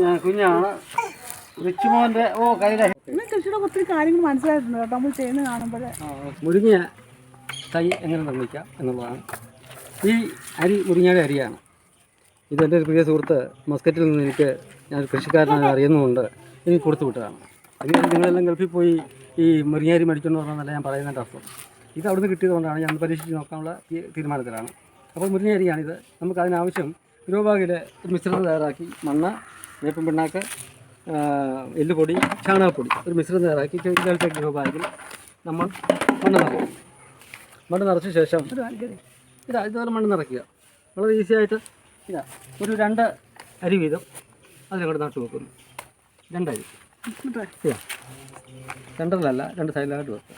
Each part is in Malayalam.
ഞാൻ കുഞ്ഞാണ്. റിച്ചുമോന്റെ ഓ കയ്യിലെ. ഇന്ന് കൃഷിയുടെ ഒത്തിരി കാര്യങ്ങൾ മനസ്സിലായിട്ടുണ്ട് കേട്ടോ. നമ്മൾ ചെയ്യുന്നത് കാണുമ്പോൾ മുരിങ്ങ തൈ എങ്ങനെ നിർമ്മിക്കാം എന്നുള്ളതാണ്. ഈ അരി മുരിങ്ങയുടെ അരിയാണ്. ഇതെന്റെ ഒരു പ്രിയ സുഹൃത്ത് മസ്കറ്റിൽ നിന്ന് എനിക്ക് ഞാൻ കൃഷിക്കാരനെ അറിയുന്നതുകൊണ്ട് എനിക്ക് കൊടുത്തു വിട്ടതാണ്. അങ്ങനെ നിങ്ങളെല്ലാം ഗൾഫിൽ പോയി ഈ മുരിങ്ങ അരി മേടിച്ചെന്ന് പറഞ്ഞാൽ ഞാൻ പറയുന്നതിന്റെ അർത്ഥം. ഇത് അവിടുന്ന് കിട്ടിയതുകൊണ്ടാണ് ഞാൻ പരീക്ഷിച്ച് നോക്കാനുള്ള തീരുമാനത്തിലാണ്. അപ്പോൾ മുരിങ്ങ അരിയാണിത്. നമുക്ക് അതിനാവശ്യം ഒരു മിശ്രിതം തയ്യാറാക്കി മണ്ണ് വേപ്പൻ പിണ്ണാക്ക് എല്ലുപൊടി ചാണകപ്പൊടി. ഒരു മിശ്രിതം തയ്യാറാക്കി ചെറിയ ഗ്രോബാഗിൽ നമ്മൾ മണ്ണ് നിറയ്ക്കും. മണ്ണ് നിറച്ച ശേഷം ഇതാ ഇതുപോലെ മണ്ണ് നിറയ്ക്കുക. വളരെ ഈസി ആയിട്ട് ഇതാ ഒരു രണ്ട് അരി വീതം അതിലങ്ങോട്ട് നട്ടു വെക്കുന്നു. രണ്ടരി ഇതാ രണ്ട് സൈഡിലായിട്ട് വെക്കുക.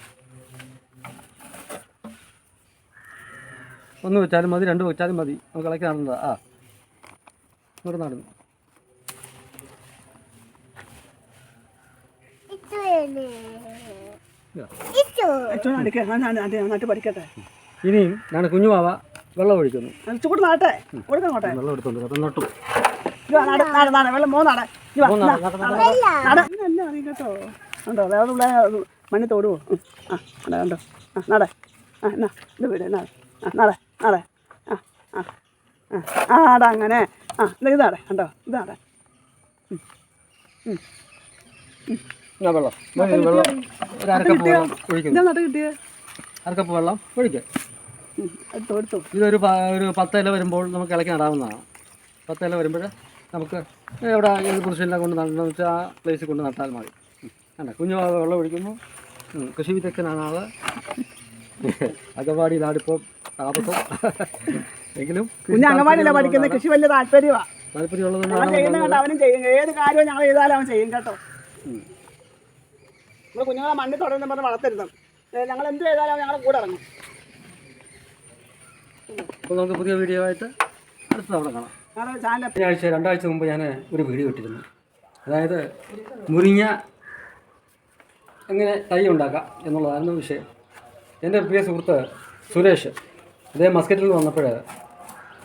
ഒന്ന് വെച്ചാലും മതി രണ്ട് വെച്ചാലും മതി. നമുക്ക് ഇളക്കി നടന്നതാ. ആ ഇങ്ങോട്ട് നടന്നു. പഠിക്കട്ടെ ഇനിയും ഞാൻ കുഞ്ഞുമാവ വെള്ളം ഒഴിക്കുന്നു. ചൂട് നാട്ടെ കൊടുക്കണോട്ടെ വെള്ളം എടുത്തോണ്ട് അപ്പം നട്ടു വെള്ളം മൂന്നാട്. നല്ല അറിയും കേട്ടോ. ഉണ്ടോ ഇവിടെ മണ്ണി തോടുവോ ആ കണ്ടോ ആ നാടെ. ആ എന്നാ ഇത് വീട് നാടെ. ആ നാടെ നാടെ. ആ ആ ആ ആ ആട അങ്ങനെ. ആ ഇത് ഇതാടെ കണ്ടോ ഇതാടെ ആ വെള്ളം. വെള്ളം ഒരു അരക്കപ്പ് വെള്ളം ഒഴിക്കുന്നു ഇതാ നട്ട് കിട്ടിയേ? അരക്കപ്പ് വെള്ളം ഒഴിക്കുക എടുത്തോ എടുത്തോ. ഇതൊരു പ- ഒരു പത്ത് ഇല വരുമ്പോൾ നമുക്ക് ഇളക്കി നടാവുന്നതാണ്. പത്ത് ഇല വരുമ്പോൾ നമുക്ക് എവിടെ ഏത് കൃഷിയെല്ലാം കൊണ്ട് നടണമെന്ന് വെച്ചാൽ ആ പ്ലേസിൽ കൊണ്ട് നട്ടാൽ മതി. അല്ല കുഞ്ഞു വാവ വെള്ളം ഒഴിക്കുന്നു. ഉം. കൃഷി വിദഗ്ധനാണ് ആൾ. അകവാടി നാടിപ്പോൾ താപസം എങ്കിലും കുഞ്ഞ് അംഗൻവാടിയല്ല പഠിക്കുന്നത് കൃഷി വലിയ താല്പര്യമാണ് താല്പര്യമുള്ളത് താല്പര്യമുള്ളതുകൊണ്ടാണ് ചെയ്യുന്ന കേട്ടോ അവനും ചെയ്യും. ഏത് കാര്യവും ഞങ്ങൾ ചെയ്താലും അവൻ ചെയ്യും കേട്ടോ. ഉം. നമ്മൾ കുഞ്ഞുങ്ങളെ മണ്ണിൽ തുടരുന്ന പറഞ്ഞ് വളർത്തരുത്. ഞങ്ങൾ എന്ത് ചെയ്താലും ഞങ്ങളുടെ കൂടെ ഇറങ്ങും. അപ്പോൾ നമുക്ക് പുതിയ വീഡിയോ ആയിട്ട് അടുത്ത തവണ കാണാം. ചാനൽ രണ്ടാഴ്ച മുമ്പ് ഞാൻ ഒരു വീഡിയോ ഇട്ടിരുന്നു. അതായത് മുരിങ്ങ എങ്ങനെ തൈ ഉണ്ടാക്കാം എന്നുള്ളതായിരുന്നു വിഷയം. എന്റെ പ്രിയ സുഹൃത്ത് സുരേഷ് അദ്ദേഹം മസ്കറ്റിൽ നിന്ന് വന്നപ്പോൾ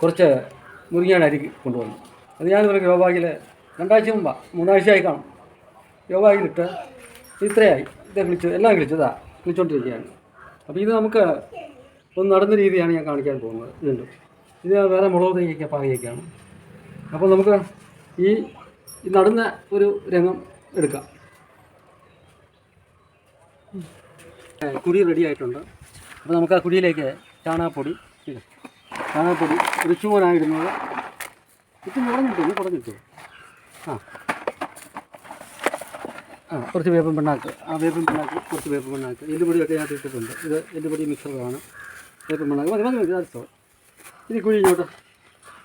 കുറച്ച് മുരിങ്ങയുടെ അരി കൊണ്ടുവന്നു അത് ഞാനിവിടെ ഗ്രോബാഗിൽ രണ്ടാഴ്ച മുമ്പാണ് മൂന്നാഴ്ചയായി കാണും. ഗ്രോബാഗിലിട്ട് ഇത്രയായി. ഇതാ കിളിച്ചു എല്ലാം കിളിച്ചു ഇതാ കിളിച്ചുകൊണ്ടിരിക്കുകയാണ് അപ്പോൾ ഇത് നമുക്ക് ഒന്ന് നടന്ന രീതിയാണ് ഞാൻ കാണിക്കാൻ പോകുന്നത്. ഇതുണ്ട്. ഇത് വേറെ മുളക് തേങ്ങയൊക്കെ പാകിയൊക്കെയാണ് അപ്പോൾ നമുക്ക് ഈ നടന്ന ഒരു രംഗം എടുക്കാം. കുഴി റെഡി ആയിട്ടുണ്ട്. അപ്പോൾ നമുക്ക് ആ കുടിയിലേക്ക് ചാണകപ്പൊടി ചാണകപ്പൊടി ഒരു റിച്ചുമോനായിരുന്നത് ഇത് കുറഞ്ഞിട്ടു കുറഞ്ഞിട്ടു ആ. ആ കുറച്ച് വേപ്പൻ പിണ്ണാക്ക്. ആ വേപ്പൻ പിണ്ണാക്ക് കുറച്ച് വേപ്പൻ പിണ്ണാക്ക്. എല്ലുപൊടിയൊക്കെ ഞാൻ ഇട്ടിട്ടുണ്ട്. ഇത് എല്ലുപൊടി മിക്സറാണ്. വേപ്പൻ പിണ്ണാക്ക്. മതി മതി മതി അടുത്തോ ഇനി കുഴി ഇങ്ങോട്ട്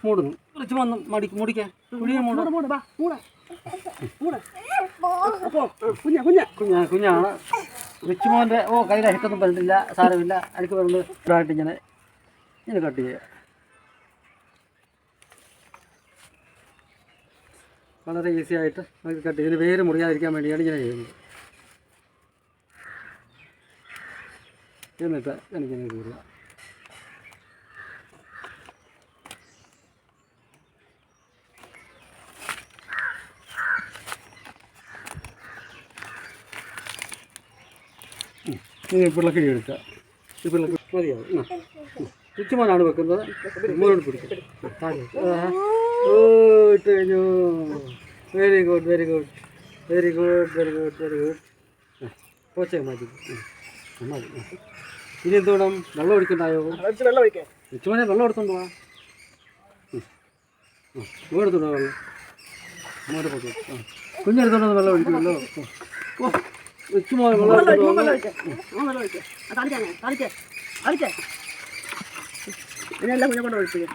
മൂടുന്നു. കുറച്ച് വന്ന് മടി മുടിക്കാൻ. കുഴിയെ മൂടാ. മൂടാ മൂടാ കുഞ്ഞ കുഞ്ഞ. കുഞ്ഞാ കുഞ്ഞാണ്. റിച്ചുമോന്റെ ഓ കയ്യിലെ ഹിറ്റൊന്നും പറഞ്ഞിട്ടില്ല സാരമില്ല വരുന്നത് ഇതായിട്ട് ഇങ്ങനെ ഇങ്ങനെ കട്ട് ചെയ്യുക വളരെ ഈസി ആയിട്ട് നമുക്ക് കട്ട് ഇതിന് വേര് മുറിയാതിരിക്കാൻ വേണ്ടിയാണ് ഇങ്ങനെ ചെയ്യുന്നത്. എന്നിട്ട് എനിക്കിങ്ങനെ കീറുക ഇനി പിള്ളക്കിഴി എടുക്കുക. ഈ പിള്ളക്ക് മതിയാവും. ചുറ്റുമോനാണ് വെക്കുന്നത്. മോനോട് പിടിക്കും. താഴെ. ഓ ഇട്ട് കഴിഞ്ഞു very good very good very good very good very good പോച്ചേ മതി മതി. ഇനി എന്ത് വേണം? വെള്ളം ഒഴിക്കണ്ടായോ? വെള്ളം ഒഴിക്കേ. ചുറ്റുമോനെ വെള്ളം എടുത്തോണ്ട് പോവാം എടുത്തോണ്ടോ വെള്ളം. മോനെ പോട്ടെ ആ കുഞ്ഞെടുത്തോണ്ട് വെള്ളം ഒഴിക്കുമല്ലോ. ഓ ചുറ്റുമോനെ വെള്ളം വെള്ളം ഒഴിക്കേ ഇതിനെല്ലാം കുഞ്ഞെ കൊണ്ട് ഒഴിപ്പിക്കും.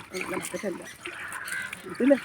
真的